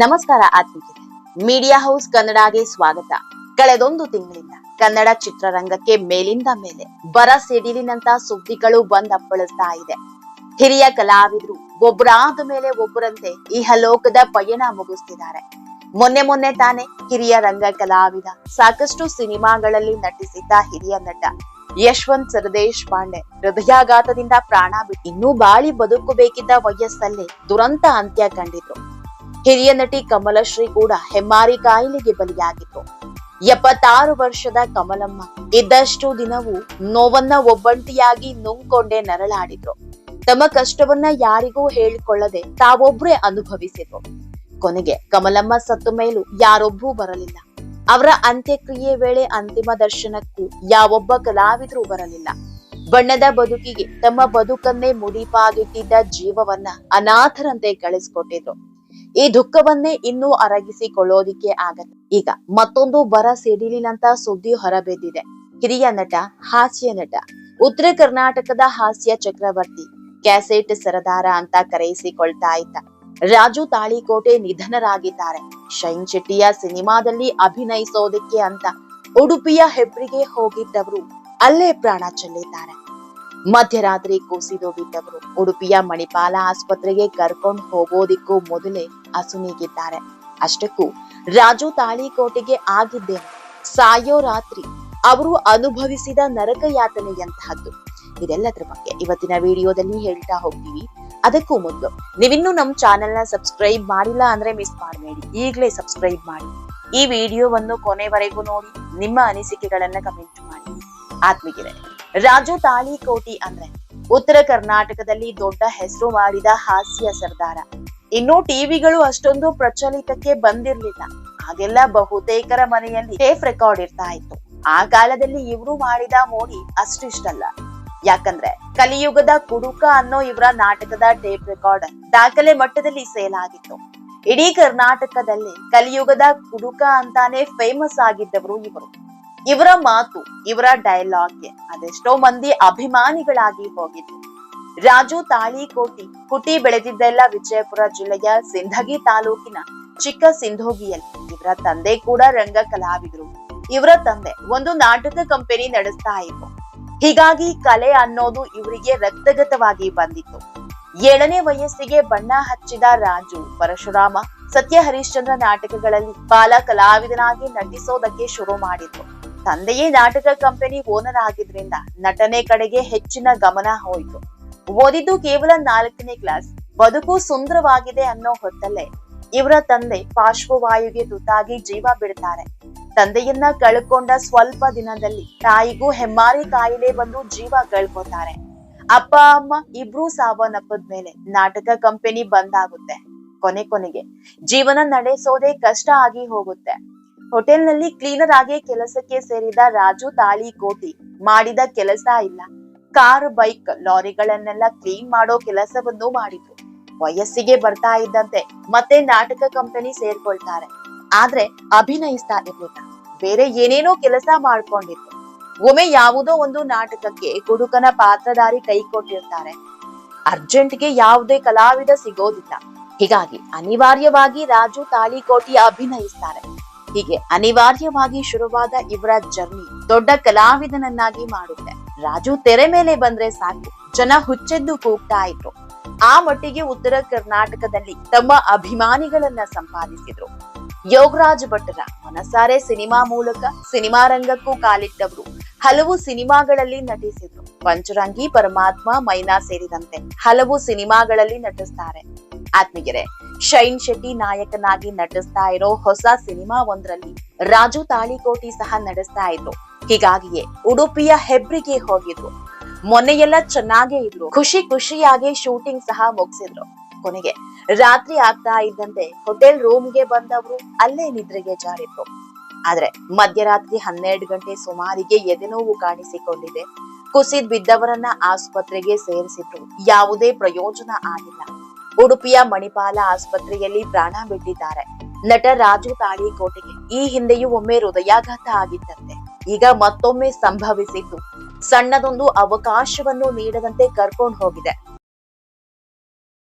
ನಮಸ್ಕಾರ ಆತ್ಮೀಯರೇ. Media house ಕನ್ನಡಗೆ ಸ್ವಾಗತ. ಕಳೆದೊಂದು ತಿಂಗಳಿಂದ ಕನ್ನಡ ಚಿತ್ರರಂಗಕ್ಕೆ ಮೇಲಿಂದ ಮೇಲೆ ಬರ ಸಿಡಿಲಿನಂತ ಸುದ್ದಿಗಳು ಬಂದಪ್ಪಳಿಸ್ತಾ ಇದೆ. ಹಿರಿಯ ಕಲಾವಿದರು ಒಬ್ಬರಾದ ಮೇಲೆ ಒಬ್ಬರಂತೆ ಇಹಲೋಕದ ಪಯಣ ಮುಗಿಸ್ತಿದ್ದಾರೆ. ಮೊನ್ನೆ ಮೊನ್ನೆ ತಾನೇ ಹಿರಿಯ ರಂಗ ಕಲಾವಿದ, ಸಾಕಷ್ಟು ಸಿನಿಮಾಗಳಲ್ಲಿ ನಟಿಸಿದ್ದ ಹಿರಿಯ ನಟ ಯಶವಂತ್ ಸರದೇಶ್ ಪಾಂಡೆ ಹೃದಯಾಘಾತದಿಂದ ಪ್ರಾಣ ಬಿಟ್ಟು ಇನ್ನೂ ಬಾಳಿ ಬದುಕಬೇಕಿದ್ದ ವಯಸ್ಸಲ್ಲೇ ದುರಂತ ಅಂತ್ಯ ಕಂಡಿದ್ರು. ಹಿರಿಯ ನಟಿ ಕಮಲಶ್ರೀ ಕೂಡ ಹೆಮ್ಮಾರಿ ಕಾಯಿಲೆಗೆ ಬಲಿಯಾಗಿತ್ತು. ಎಪ್ಪತ್ತಾರು ವರ್ಷದ ಕಮಲಮ್ಮ ಇದ್ದಷ್ಟು ದಿನವೂ ನೋವನ್ನ ಒಬ್ಬಂಟಿಯಾಗಿ ನುಂಗ್ಕೊಂಡೇ ನರಳಾಡಿದ್ರು. ತಮ್ಮ ಕಷ್ಟವನ್ನ ಯಾರಿಗೂ ಹೇಳಿಕೊಳ್ಳದೆ ತಾವೊಬ್ರೇ ಅನುಭವಿಸಿದ್ರು. ಕೊನೆಗೆ ಕಮಲಮ್ಮ ಸತ್ತು ಮೇಲೂ ಯಾರೊಬ್ಬರೂ ಬರಲಿಲ್ಲ. ಅವರ ಅಂತ್ಯಕ್ರಿಯೆ ವೇಳೆ ಅಂತಿಮ ದರ್ಶನಕ್ಕೂ ಯಾವೊಬ್ಬ ಕಲಾವಿದರೂ ಬರಲಿಲ್ಲ. ಬಣ್ಣದ ಬದುಕಿಗೆ ತಮ್ಮ ಬದುಕನ್ನೇ ಮುಡಿಪಾಗಿಟ್ಟಿದ್ದ ಜೀವವನ್ನ ಅನಾಥರಂತೆ ಕಳಿಸ್ಕೊಟ್ಟಿದ್ರು. ಈ ದುಃಖವನ್ನೇ ಇನ್ನೂ ಅರಗಿಸಿಕೊಳ್ಳೋದಿಕ್ಕೆ ಆಗತ್ತೆ. ಈಗ ಮತ್ತೊಂದು ಬರ ಸಿಡಿಲಿನಂತ ಸುದ್ದಿ ಹೊರಬಿದ್ದಿದೆ. ಹಿರಿಯ ನಟ, ಹಾಸ್ಯ ನಟ, ಉತ್ತರ ಕರ್ನಾಟಕದ ಹಾಸ್ಯ ಚಕ್ರವರ್ತಿ, ಕ್ಯಾಸೆಟ್ ಸರದಾರ ಅಂತ ಕರೆಯಿಸಿಕೊಳ್ತಾ ಇದ್ದ. ರಾಜು ತಾಳಿಕೋಟೆ ನಿಧನರಾಗಿದ್ದಾರೆ. ಶೈನ್ ಶೆಟ್ಟಿಯ ಸಿನಿಮಾದಲ್ಲಿ ಅಭಿನಯಿಸೋದಕ್ಕೆ ಅಂತ ಉಡುಪಿಯ ಹೆಬ್ರಿಗೆ ಹೋಗಿದ್ದವರು ಅಲ್ಲೇ ಪ್ರಾಣ ಚೆಲ್ಲಿದ್ದಾರೆ. ಮಧ್ಯರಾತ್ರಿ ಕುಸಿದು ಉಡುಪಿಯ ಮಣಿಪಾಲ ಆಸ್ಪತ್ರೆಗೆ ಕರ್ಕೊಂಡು ಹೋಗೋದಿಕ್ಕೂ ಮೊದಲೇ ಅಸುನೀಗಿದ್ದಾರೆ ಅಷ್ಟಕ್ಕೂ ರಾಜು ತಾಳಿಕೋಟೆಗೆ ಆಗಿದ್ದೇನೆ. ಸಾಯೋ ರಾತ್ರಿ ಅವರು ಅನುಭವಿಸಿದ ನರಕ ಯಾತನೆಯಂತಹದ್ದು ಇದೆಲ್ಲದ್ರ ಬಗ್ಗೆ ಇವತ್ತಿನ ವಿಡಿಯೋದಲ್ಲಿ ಹೇಳ್ತಾ ಹೋಗ್ತೀವಿ. ಅದಕ್ಕೂ ಮೊದಲು ನೀವಿನ್ನೂ ನಮ್ಮ ಚಾನೆಲ್ನ ಸಬ್ಸ್ಕ್ರೈಬ್ ಮಾಡಿಲ್ಲ ಅಂದ್ರೆ ಮಿಸ್ ಮಾಡಬೇಡಿ. ಈಗಲೇ ಸಬ್ಸ್ಕ್ರೈಬ್ ಮಾಡಿ. ಈ ವಿಡಿಯೋವನ್ನು ಕೊನೆವರೆಗೂ ನೋಡಿ. ನಿಮ್ಮ ಅನಿಸಿಕೆಗಳನ್ನ ಕಮೆಂಟ್ ಮಾಡಿ. ಆತ್ಮಿಗಿದೆ ರಾಜು ತಾಳಿಕೋಟಿ ಅಂದ್ರೆ ಉತ್ತರ ಕರ್ನಾಟಕದಲ್ಲಿ ದೊಡ್ಡ ಹೆಸರು ಮಾಡಿದ ಹಾಸ್ಯ ಸರ್ದಾರ. ಇನ್ನು ಟಿವಿಗಳು ಅಷ್ಟೊಂದು ಪ್ರಚಲಿತಕ್ಕೆ ಬಂದಿರ್ಲಿಲ್ಲ. ಹಾಗೆಲ್ಲ ಬಹುತೇಕರ ಮನೆಯಲ್ಲಿ ಟೇಪ್ ರೆಕಾರ್ಡ್ ಇರ್ತಾ ಇತ್ತು. ಆ ಕಾಲದಲ್ಲಿ ಇವರು ಮಾಡಿದ ಮೋಡಿ ಅಷ್ಟಿಷ್ಟಲ್ಲ. ಯಾಕಂದ್ರೆ ಕಲಿಯುಗದ ಕುಡುಕ ಅನ್ನೋ ಇವರ ನಾಟಕದ ಟೇಪ್ ರೆಕಾರ್ಡ್ ದಾಖಲೆ ಮಟ್ಟದಲ್ಲಿ ಸೇಲ್ ಆಗಿತ್ತು. ಇಡೀ ಕರ್ನಾಟಕದಲ್ಲಿ ಕಲಿಯುಗದ ಕುಡುಕ ಅಂತಾನೆ ಫೇಮಸ್ ಆಗಿದ್ದವರು ಇವರು. ಇವರ ಮಾತು, ಇವರ ಡೈಲಾಗ್ಗೆ ಅದೆಷ್ಟೋ ಮಂದಿ ಅಭಿಮಾನಿಗಳಾಗಿ ಹೋಗಿದ್ರು. ರಾಜು ತಾಳಿಕೋಟಿ ಹುಟ್ಟಿ ಬೆಳೆದಿದ್ದೆಲ್ಲ ವಿಜಯಪುರ ಜಿಲ್ಲೆಯ ಸಿಂಧಗಿ ತಾಲೂಕಿನ ಚಿಕ್ಕ ಸಿಂಧೋಗಿಯಲ್ಲಿ ಇವರ ತಂದೆ ಕೂಡ ರಂಗ ಕಲಾವಿದರು ಇವರ ತಂದೆ ಒಂದು ನಾಟಕ ಕಂಪನಿ ನಡೆಸ್ತಾ ಇತ್ತು ಹೀಗಾಗಿ ಕಲೆ ಅನ್ನೋದು ಇವರಿಗೆ ರಕ್ತಗತವಾಗಿ ಬಂದಿತ್ತು. ಏಳನೇ ವಯಸ್ಸಿಗೆ ಬಣ್ಣ ಹಚ್ಚಿದ ರಾಜು ಪರಶುರಾಮ ಸತ್ಯ ಹರಿಶ್ಚಂದ್ರ ನಾಟಕಗಳಲ್ಲಿ ಬಾಲ ಕಲಾವಿದನಾಗಿ ನಟಿಸೋದಕ್ಕೆ ಶುರು ಮಾಡಿದ್ರು. ತಂದೆಯೇ ನಾಟಕ ಕಂಪನಿ ಓನರ್ ಆಗಿದ್ರಿಂದ ನಟನೆ ಕಡೆಗೆ ಹೆಚ್ಚಿನ ಗಮನ ಹೋಯಿತು. ಓದಿದ್ದು ಕೇವಲ ನಾಲ್ಕನೇ ಕ್ಲಾಸ್ ಬದುಕು ಸುಂದರವಾಗಿದೆ ಅನ್ನೋ ಹೊತ್ತಲ್ಲೇ ಇವರ ತಂದೆ ಪಾರ್ಶ್ವವಾಯುಗೆ ತುತ್ತಾಗಿ ಜೀವ ಬಿಡ್ತಾರೆ. ತಂದೆಯನ್ನ ಕಳ್ಕೊಂಡ ಸ್ವಲ್ಪ ದಿನದಲ್ಲಿ ತಾಯಿಗೂ ಹೆಮ್ಮಾರಿ ಕಾಯಿಲೆ ಬಂದು ಜೀವ ಕಳ್ಕೊತಾರೆ. ಅಪ್ಪ, ಅಮ್ಮ ಇಬ್ರು ಸಾವನ್ನಪ್ಪದ ಮೇಲೆ ನಾಟಕ ಕಂಪನಿ ಬಂದಾಗುತ್ತೆ ಕೊನೆ ಕೊನೆಗೆ ಜೀವನ ನಡೆಸೋದೇ ಕಷ್ಟ ಆಗಿ ಹೋಗುತ್ತೆ. ಹೋಟೆಲ್ನಲ್ಲಿ ಕ್ಲೀನರ್ ಆಗಿ ಕೆಲಸಕ್ಕೆ ಸೇರಿದ ರಾಜು ತಾಳಿ ಕೋಟಿ ಮಾಡಿದ ಕೆಲಸ ಇಲ್ಲ. ಕಾರ್, ಬೈಕ್ ಲಾರಿಗಳನ್ನೆಲ್ಲ ಕ್ಲೀನ್ ಮಾಡೋ ಕೆಲಸವನ್ನು ಮಾಡಿದ್ರು. ವಯಸ್ಸಿಗೆ ಬರ್ತಾ ಇದ್ದಂತೆ ಮತ್ತೆ ನಾಟಕ ಕಂಪನಿ ಸೇರ್ಕೊಳ್ತಾರೆ. ಆದ್ರೆ ಅಭಿನಯಿಸ್ತಾ ಇರ್ಲಿಲ್ಲ. ಬೇರೆ ಏನೇನೋ ಕೆಲಸ ಮಾಡ್ಕೊಂಡಿತ್ತು ಒಮ್ಮೆ ಯಾವುದೋ ಒಂದು ನಾಟಕಕ್ಕೆ ಕುಡುಕನ ಪಾತ್ರಧಾರಿ ಕೈ ಕೊಟ್ಟಿರ್ತಾರೆ. ಅರ್ಜೆಂಟ್ಗೆ ಯಾವುದೇ ಕಲಾವಿದ ಸಿಗೋದಿಲ್ಲ. ಹೀಗಾಗಿ ಅನಿವಾರ್ಯವಾಗಿ ರಾಜು ತಾಳಿಕೋಟಿ ಅಭಿನಯಿಸ್ತಾರೆ. ಹೀಗೆ ಅನಿವಾರ್ಯವಾಗಿ ಶುರುವಾದ ಇವರ ಜರ್ನಿ ದೊಡ್ಡ ಕಲಾವಿದನನ್ನಾಗಿ ಮಾಡುತ್ತೆ. ರಾಜು ತೆರೆ ಮೇಲೆ ಬಂದ್ರೆ ಸಾಕು. ಜನ ಹುಚ್ಚೆದ್ದು ಕೂಗ್ತಾ ಇದ್ರು. ಆ ಮಟ್ಟಿಗೆ ಉತ್ತರ ಕರ್ನಾಟಕದಲ್ಲಿ ತಮ್ಮ ಅಭಿಮಾನಿಗಳನ್ನ ಸಂಪಾದಿಸಿದ್ರು. ಯೋಗರಾಜ್ ಭಟ್ರ ಮನಸಾರೆ ಸಿನಿಮಾ ಮೂಲಕ ಸಿನಿಮಾ ರಂಗಕ್ಕೂ ಕಾಲಿಟ್ಟವರು. ಹಲವು ಸಿನಿಮಾಗಳಲ್ಲಿ ನಟಿಸಿದ್ರು. ಪಂಚರಂಗಿ, ಪರಮಾತ್ಮ, ಮೈನಾ ಸೇರಿದಂತೆ ಹಲವು ಸಿನಿಮಾಗಳಲ್ಲಿ ನಟಿಸ್ತಾರೆ. ಆತ್ಮೀಗೆರೆ ಶೈನ್ ಶೆಟ್ಟಿ ನಾಯಕನಾಗಿ ನಟಿಸ್ತಾ ಇರೋ ಹೊಸ ಸಿನಿಮಾ ಒಂದರಲ್ಲಿ ರಾಜು ತಾಳಿಕೋಟಿ ಸಹ ನಡೆಸ್ತಾ ಇದ್ರು. ಹೀಗಾಗಿಯೇ ಉಡುಪಿಯ ಹೆಬ್ರಿಗೆ ಹೋಗಿದ್ರು. ಮೊನ್ನೆಯೆಲ್ಲ ಚೆನ್ನಾಗೇ ಇದ್ರು. ಖುಷಿ ಖುಷಿಯಾಗಿ ಶೂಟಿಂಗ್ ಸಹ ಮುಗಿಸಿದ್ರು. ಕೊನೆಗೆ ರಾತ್ರಿ ಆಗ್ತಾ ಇದ್ದಂತೆ ಹೋಟೆಲ್ ರೂಮ್ಗೆ ಬಂದವರು ಅಲ್ಲೇ ನಿದ್ರೆಗೆ ಜಾರಿದ್ರು. ಆದ್ರೆ ಮಧ್ಯರಾತ್ರಿ ಹನ್ನೆರಡು ಗಂಟೆ ಸುಮಾರಿಗೆ ಎದೆನೋವು ಕಾಣಿಸಿಕೊಂಡಿದೆ. ಕುಸಿದ್ ಬಿದ್ದವರನ್ನ ಆಸ್ಪತ್ರೆಗೆ ಸೇರಿಸಿದ್ರು. ಯಾವುದೇ ಪ್ರಯೋಜನ ಆಗಿಲ್ಲ. ಉಡುಪಿಯ ಮಣಿಪಾಲ ಆಸ್ಪತ್ರೆಯಲ್ಲಿ ಪ್ರಾಣ ಬಿಟ್ಟಿದ್ದಾರೆ. ನಟ ರಾಜು ತಾಳಿಕೋಟೆಗೆ ಈ ಹಿಂದೆಯೂ ಒಮ್ಮೆ ಹೃದಯಾಘಾತ ಆಗಿತ್ತಂತೆ ಈಗ ಮತ್ತೊಮ್ಮೆ ಸಂಭವಿಸಿದ್ದು. ಸಣ್ಣದೊಂದು ಅವಕಾಶವನ್ನು ನೀಡದಂತೆ ಕರ್ಕೊಂಡು ಹೋಗಿದೆ.